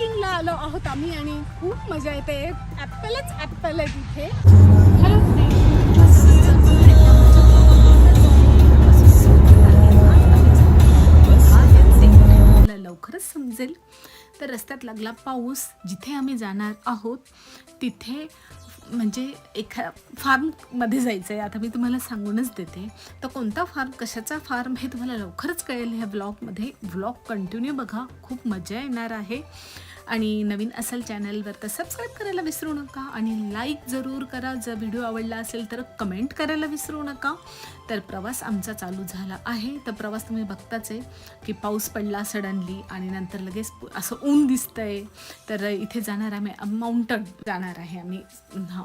पिकिंगला आलो आहोत आम्ही आणि खूप मजा येते. ॲपलच ॲपल आहे तिथे. हॅलो मला लवकरच समजेल. तर रस्त्यात लागला पाऊस. जिथे आम्ही जाणार आहोत तिथे म्हणजे एखा फार्ममध्ये जायचं आहे आता मी तुम्हाला सांगूनच देते. तर कोणता फार्म कशाचा फार्म हे तुम्हाला लवकरच कळेल ह्या ब्लॉगमध्ये ब्लॉग कंटिन्यू बघा. खूप मजा येणार आहे. आणि नवीन असेल चॅनलवर तर सबस्क्राईब करायला विसरू नका आणि लाईक जरूर करा. जर व्हिडिओ आवडला असेल तर कमेंट करायला विसरू नका. तर प्रवास आमचा चालू झाला आहे. तर प्रवास तुम्ही बघताच आहे की पाऊस पडला सडनली आणि नंतर लगेच असं ऊन दिसतंय. तर इथे जाणार आम्ही माउंटन जाणार आहे आम्ही. हां.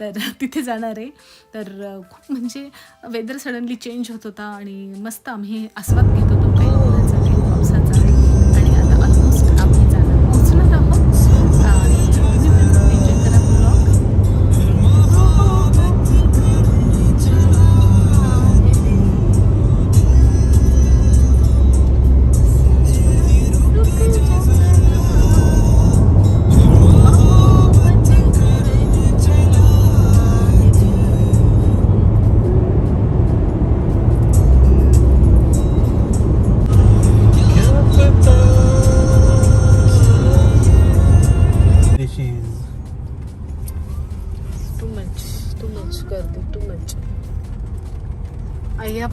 तर तिथे जाणार आहे. तर खूप म्हणजे वेदर सडनली चेंज होत होता आणि मस्त आम्ही आस्वाद घेत होतो. काही काही पावसाचा.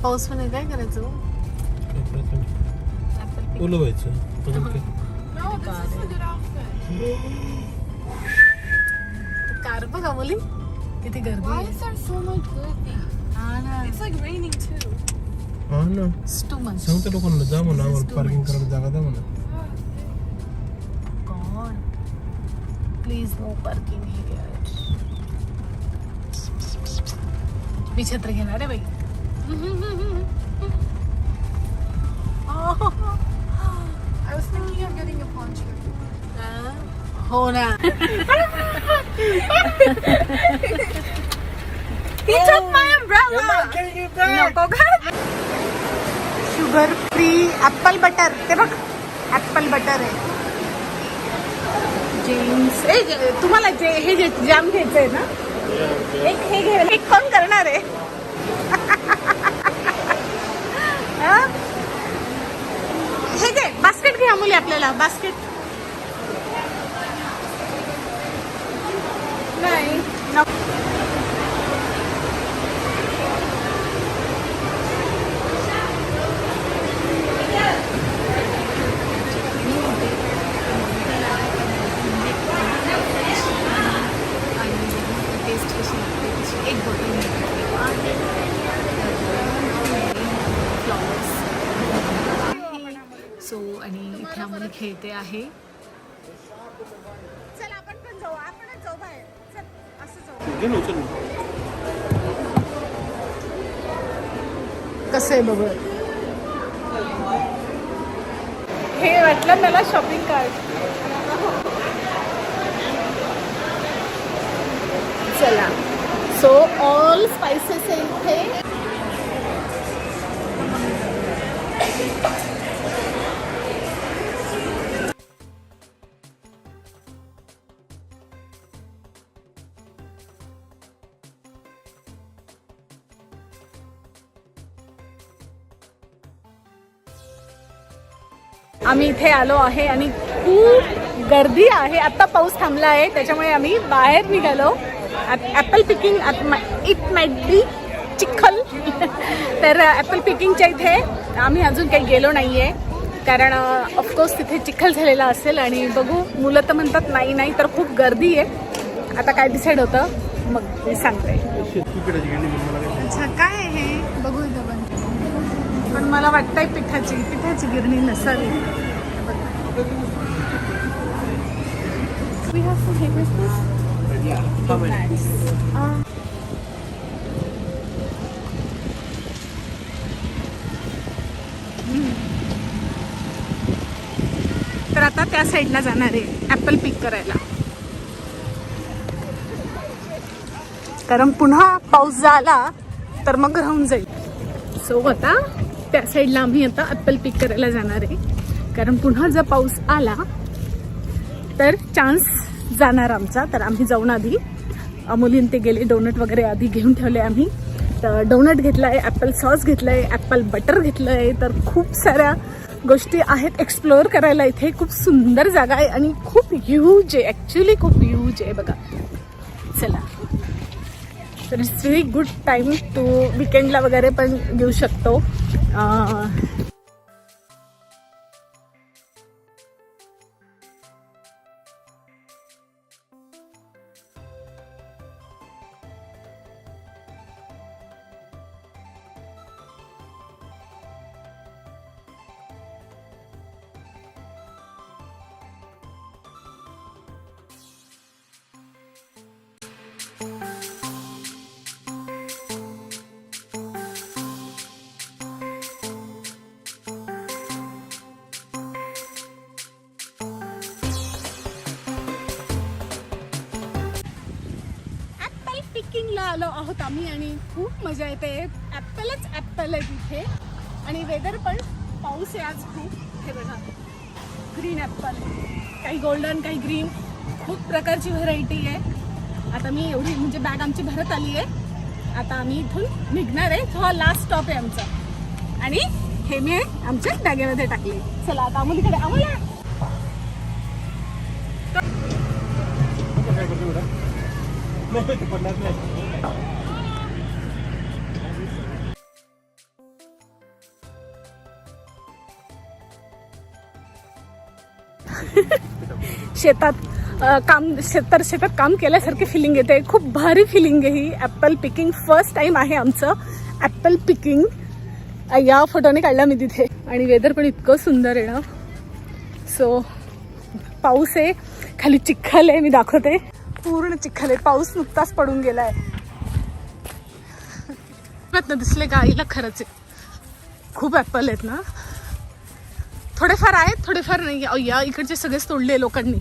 पाऊस पण काय करायचं हो? काय करायचं? a good outfit. कार बघा मुली किती गर्दी Why आहे. is there so much good? हा ना It's like raining too. हा ना टू मच सांगतो लोकांना जा म्हणा आम्हाला पार्किंग. करायला जागा द्या म्हणा प्लीज नो पार्किंग हिअर मी छत्र घेणार आहे बाई I was thinking of getting a poncho. हो ना He took my umbrella. नको का शुगर फ्री ऍपल बटर ते बघ ऍपल बटर आहे जेम्स ए जे- तुम्हाला जे हे जे जाम घ्यायचंय ना? एक हे घे. एक कोण करणार आहे हा? हे घे दाखवली आपल्याला बास्केट नाही. सो आणि इथे आम्हाला खेळते आहे. चल आपण पण जाऊ. आपणच जाऊ बाहेर. चल असं. कसं आहे बघ? हे वाटलं मला शॉपिंग कार्ड चला. सो ऑल स्पायसेस आहे इथे. आम्ही इथे आलो आहे आणि खूप गर्दी आहे. आता पाऊस थांबला आहे त्याच्यामुळे आम्ही बाहेर निघालो. Apple picking it might be चिखल. तर ॲपल पिकिंगच्या इथे आम्ही अजून काही गेलो नाही आहे कारण ऑफकोर्स तिथे चिखल झालेला असेल आणि बघू मुलं तर म्हणतात नाही नाही तर खूप गर्दी आहे. आता काय डिसाईड होतं मग मी सांगते. अच्छा काय आहे हे? बघू इथं. पण मला वाटतंय पिठाची पिठाची गिरणी नसावी. We have some papers, please. Uh, तर आता त्या साईडला जाणार आहे ॲपल पिक करायला. कारण पुन्हा पाऊस झाला तर मग राहून जाईल. सो आता त्या साईडला आम्ही आता ॲपल पिक करायला जाणार आहे. कारण पुन्हा जर पाऊस आला तर चान्स जाणार आमचा. तर आम्ही जाऊन आधी अमोलीन ते गेले डोनट वगैरे आधी घेऊन ठेवले आम्ही. तर डोनट घेतलं आहे ॲपल सॉस घेतलं आहे ॲपल बटर घेतलं आहे तर खूप साऱ्या गोष्टी आहेत एक्सप्लोअर करायला इथे. खूप सुंदर जागा आहे आणि खूप ह्यूज आहे. ॲक्च्युली खूप ह्यूज आहे बघा. चला. तर it's very good time to विकेंडला वगैरे पण घेऊ शकतो. अं, ॲपल आलो आहोत आम्ही आणि खूप मजा येते. ॲपलच ॲपल आहे तिथे. आणि वेदर पण पाऊस आहे आज खूप. हे बघा. ग्रीन ॲपल काही गोल्डन काही ग्रीन खूप प्रकारची व्हरायटी आहे. आता मी एवढी म्हणजे बॅग आमची भरत आली आहे. आता आम्ही इथून निघणार आहे. तो हा लास्ट स्टॉप आहे आमचा. आणि हे मी आमच्या बॅगेमध्ये टाकले. चला आता अमोलीकडे आम्हाला शेतात काम शेतात शेतात काम केल्यासारखी फिलिंग येते. खूप भारी फिलिंग आहे ही. ॲपल पिकिंग फर्स्ट टाइम आहे आमचं. ॲपल पिकिंग या फोटोने काढला मी तिथे. आणि वेदर पण इतकं सुंदर आहे ना. सो पाऊस आहे. खाली चिखल आहे मी दाखवते. पूर्ण चिखल आहे. पाऊस नुकताच पडून गेलाय ना दिसले गाईला खरंच. आहे खूप ॲपल आहेत ना. थोडेफार आहेत थोडेफार नाही. अय्या इकडचे सगळेच तोडले लोकांनी.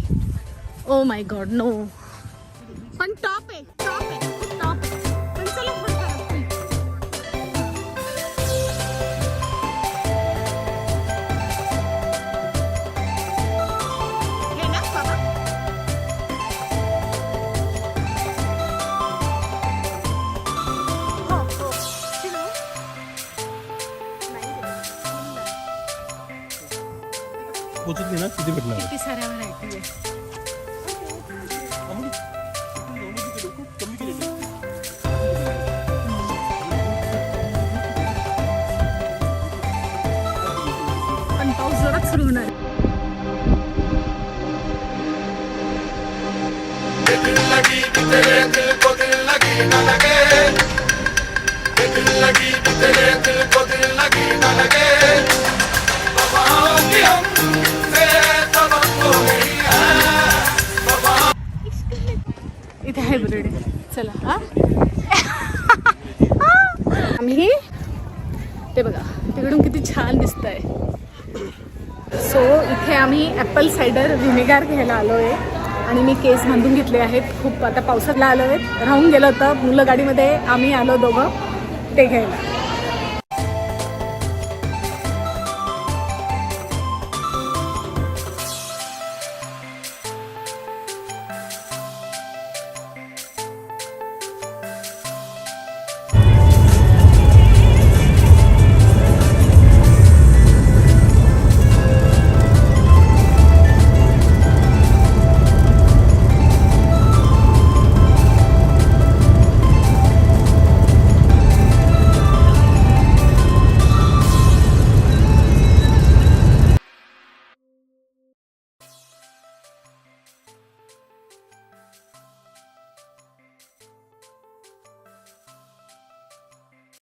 ओ माय गॉड नो पण टॉप पोचत नाही ना किती भेटणार? किती साऱ्या व्हरायटी आहे कमी केलेली पण पाऊस जोरात सुरू होणार. आहे. हायब्रिड आहे चला हा? आम्ही ते बघा तिकडून किती छान दिसत आहे सो इथे आम्ही ॲपल सायडर व्हिनेगार घ्यायला आलो आहे आणि मी केस बांधून घेतले आहेत. खूप आता पावसातला आलो आहे राहून गेलं होतं. मुलं गाडीमध्ये आम्ही आलो दोघं. ते घ्यायला.